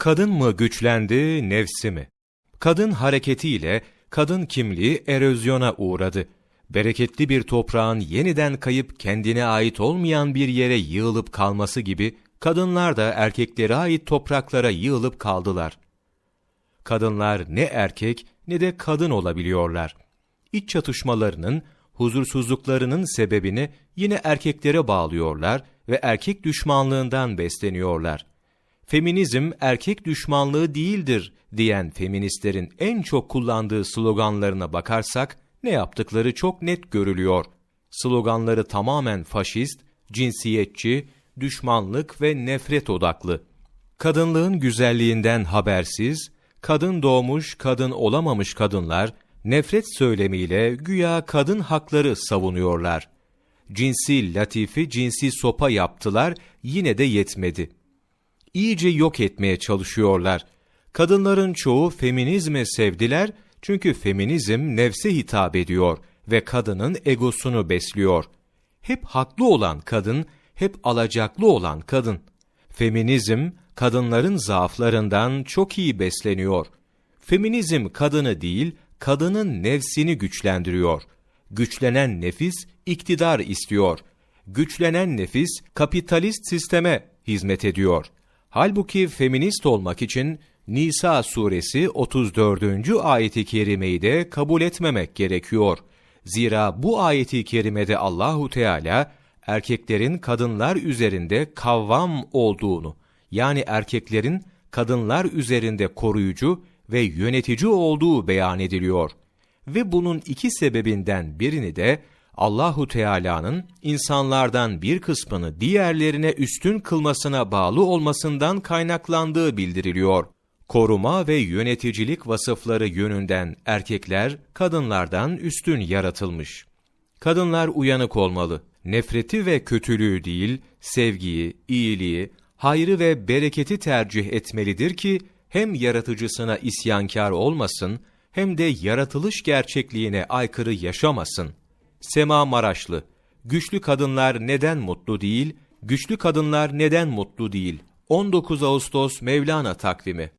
Kadın mı güçlendi, nefsi mi? Kadın hareketiyle kadın kimliği erozyona uğradı. Bereketli bir toprağın yeniden kayıp kendine ait olmayan bir yere yığılıp kalması gibi kadınlar da erkeklere ait topraklara yığılıp kaldılar. Kadınlar ne erkek ne de kadın olabiliyorlar. İç çatışmalarının, huzursuzluklarının sebebini yine erkeklere bağlıyorlar ve erkek düşmanlığından besleniyorlar. Feminizm erkek düşmanlığı değildir diyen feministlerin en çok kullandığı sloganlarına bakarsak ne yaptıkları çok net görülüyor. Sloganları tamamen faşist, cinsiyetçi, düşmanlık ve nefret odaklı. Kadınlığın güzelliğinden habersiz, kadın doğmuş, kadın olamamış kadınlar, nefret söylemiyle güya kadın hakları savunuyorlar. Cinsi latifi cinsi sopa yaptılar, yine de yetmedi. İyice yok etmeye çalışıyorlar. Kadınların çoğu feminizme sevdiler, çünkü feminizm nefse hitap ediyor ve kadının egosunu besliyor. Hep haklı olan kadın, hep alacaklı olan kadın. Feminizm, kadınların zaaflarından çok iyi besleniyor. Feminizm kadını değil, kadının nefsini güçlendiriyor. Güçlenen nefis iktidar istiyor. Güçlenen nefis kapitalist sisteme hizmet ediyor. Halbuki feminist olmak için Nisa suresi 34. ayeti kerimeyi de kabul etmemek gerekiyor. Zira bu ayeti kerimede Allahu Teala erkeklerin kadınlar üzerinde kavvam olduğunu yani erkeklerin kadınlar üzerinde koruyucu ve yönetici olduğu beyan ediliyor. Ve bunun iki sebebinden birini de Allahu Teala'nın insanlardan bir kısmını diğerlerine üstün kılmasına bağlı olmasından kaynaklandığı bildiriliyor. Koruma ve yöneticilik vasıfları yönünden erkekler kadınlardan üstün yaratılmış. Kadınlar uyanık olmalı. Nefreti ve kötülüğü değil, sevgiyi, iyiliği, hayrı ve bereketi tercih etmelidir ki hem yaratıcısına isyankar olmasın hem de yaratılış gerçekliğine aykırı yaşamasın. Sema Maraşlı Güçlü kadınlar neden mutlu değil? Güçlü kadınlar neden mutlu değil? 19 Ağustos Mevlana takvimi